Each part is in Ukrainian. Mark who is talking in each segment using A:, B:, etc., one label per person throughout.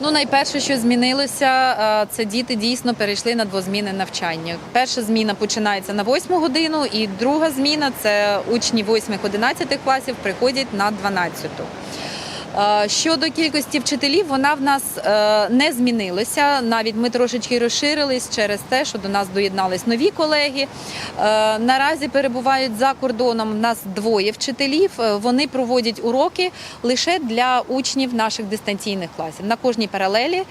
A: Ну, найперше, що змінилося, е, це діти дійсно перейшли на двозмінне навчання. Перша зміна починається на 8 годину, і друга зміна це учні 8-11 класів приходять на 12. Е, Щодо кількості вчителів, вона в нас е, не змінилася. Навіть ми трошечки розширились через те, що до нас доєднались нові колеги. Е, Наразі перебувають за кордоном. У нас двоє вчителів. Е, Вони проводять уроки лише для учнів наших дистанційних класів. На кожній паралелі е,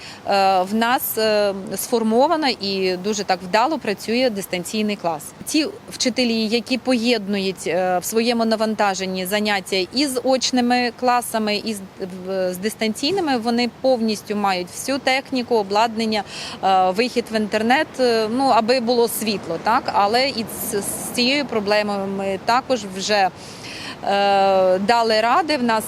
A: в нас е, сформовано і дуже так вдало працює дистанційний клас. Ті вчителі, які поєднують е, в своєму навантаженні заняття із очними класами, і з, дистанційними, вони повністю мають всю техніку, обладнання, е, вихід в інтернет, е, ну аби було світло, так але і з, цією проблемою ми також вже. е, Дали ради. В нас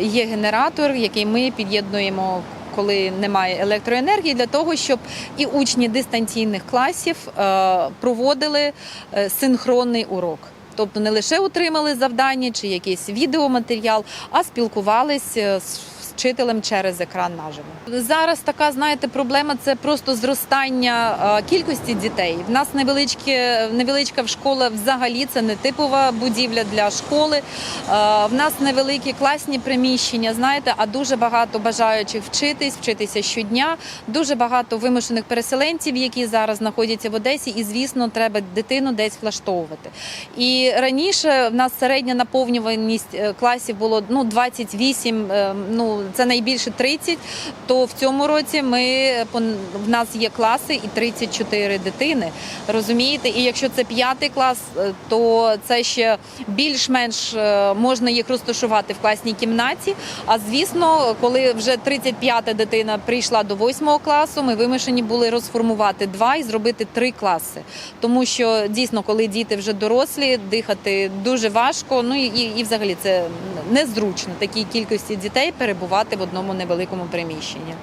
A: є генератор, який ми під'єднуємо, коли немає електроенергії, для того, щоб і учні дистанційних класів проводили синхронний урок. Тобто не лише отримали завдання чи якийсь відеоматеріал, а спілкувались з вчителем через екран наживо. Зараз така, знаєте, проблема це просто зростання е, кількості дітей. В нас невеличке, невеличка школа взагалі це не типова будівля для школи. Е, В нас невеликі класні приміщення, знаєте, а дуже багато бажаючих вчитись, вчитися щодня. Дуже багато вимушених переселенців, які зараз знаходяться в Одесі, і звісно, треба дитину десь влаштовувати. І раніше в нас середня наповнюваність е, класів було ну 28, е, ну це найбільше 30, То в цьому році ми в нас є класи і 34 дитини. Розумієте, і якщо це п'ятий клас, е, то це ще більш-менш е, можна їх розташувати в класній кімнаті. А звісно, коли вже 35-та дитина прийшла до 8 класу, ми вимушені були розформувати два і зробити три класи. Тому що дійсно, коли діти вже дорослі, дихати дуже важко. Ну і, і взагалі це незручно такій кількості дітей перебувати в одному невеликому приміщенні.